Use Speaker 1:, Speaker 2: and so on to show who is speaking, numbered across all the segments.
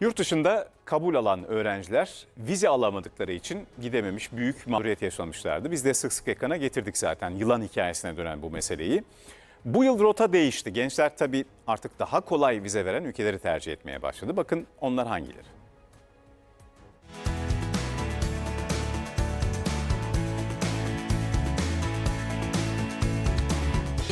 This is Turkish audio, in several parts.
Speaker 1: Yurt dışında kabul alan öğrenciler vize alamadıkları için gidememiş büyük mağduriyet yaşamışlardı. Biz de sık sık ekrana getirdik zaten yılan hikayesine dönen bu meseleyi. Bu yıl rota değişti. Gençler tabii artık daha kolay vize veren ülkeleri tercih etmeye başladı. Bakın onlar hangileri?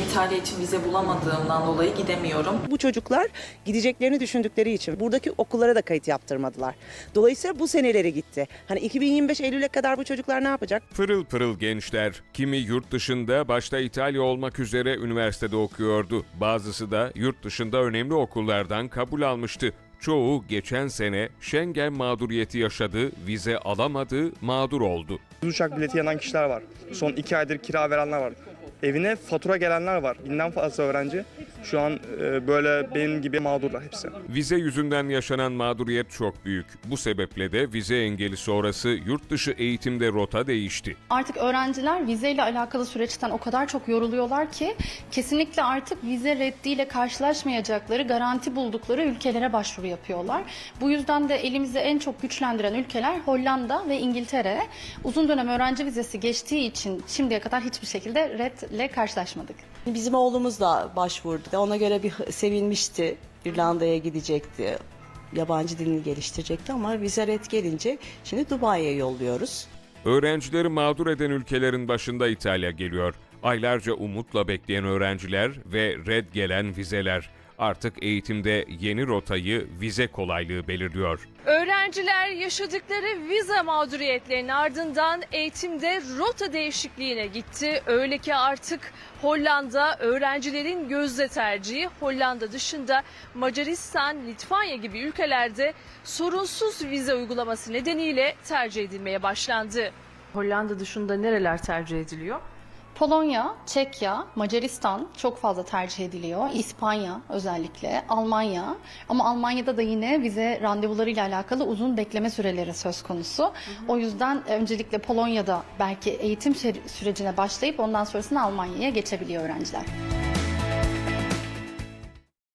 Speaker 2: İtalya için vize bulamadığımdan dolayı gidemiyorum.
Speaker 3: Bu çocuklar gideceklerini düşündükleri için buradaki okullara da kayıt yaptırmadılar. Dolayısıyla bu seneleri gitti. Hani 2025 Eylül'e kadar bu çocuklar ne yapacak?
Speaker 4: Pırıl pırıl gençler. Kimi yurt dışında başta İtalya olmak üzere üniversitede okuyordu. Bazısı da yurt dışında önemli okullardan kabul almıştı. Çoğu geçen sene Schengen mağduriyeti yaşadı, vize alamadı, mağdur oldu.
Speaker 5: Uçak bileti yanan kişiler var. Son iki aydır kira verenler var. Evine fatura gelenler var. Binden fazla öğrenci şu an e, böyle benim gibi mağdurlar hepsi.
Speaker 4: Vize yüzünden yaşanan mağduriyet çok büyük. Bu sebeple de vize engeli sonrası yurt dışı eğitimde rota değişti.
Speaker 6: Artık öğrenciler vizeyle alakalı süreçten o kadar çok yoruluyorlar ki kesinlikle artık vize reddiyle karşılaşmayacakları, garanti buldukları ülkelere başvuru yapıyorlar. Bu yüzden de elimizi en çok güçlendiren ülkeler Hollanda ve İngiltere. Uzun dönem öğrenci vizesi geçtiği için şimdiye kadar hiçbir şekilde redle karşılaşmadık.
Speaker 7: Bizim oğlumuz da başvurdu. Ona göre bir sevinmişti. İrlanda'ya gidecekti. Yabancı dilini geliştirecekti ama vize red gelince şimdi Dubai'ye yolluyoruz.
Speaker 4: Öğrencileri mağdur eden ülkelerin başında İtalya geliyor. Aylarca umutla bekleyen öğrenciler ve red gelen vizeler. Artık eğitimde yeni rotayı vize kolaylığı belirliyor.
Speaker 8: Öğrenciler yaşadıkları vize mağduriyetlerinin ardından eğitimde rota değişikliğine gitti. Öyle ki artık Hollanda öğrencilerin gözde tercihi. Hollanda dışında Macaristan, Litvanya gibi ülkelerde sorunsuz vize uygulaması nedeniyle tercih edilmeye başlandı.
Speaker 2: Hollanda dışında nereler tercih ediliyor?
Speaker 6: Polonya, Çekya, Macaristan çok fazla tercih ediliyor. İspanya özellikle, Almanya. Ama Almanya'da da yine vize randevularıyla alakalı uzun bekleme süreleri söz konusu. O yüzden öncelikle Polonya'da belki eğitim sürecine başlayıp ondan sonrasında Almanya'ya geçebiliyor öğrenciler.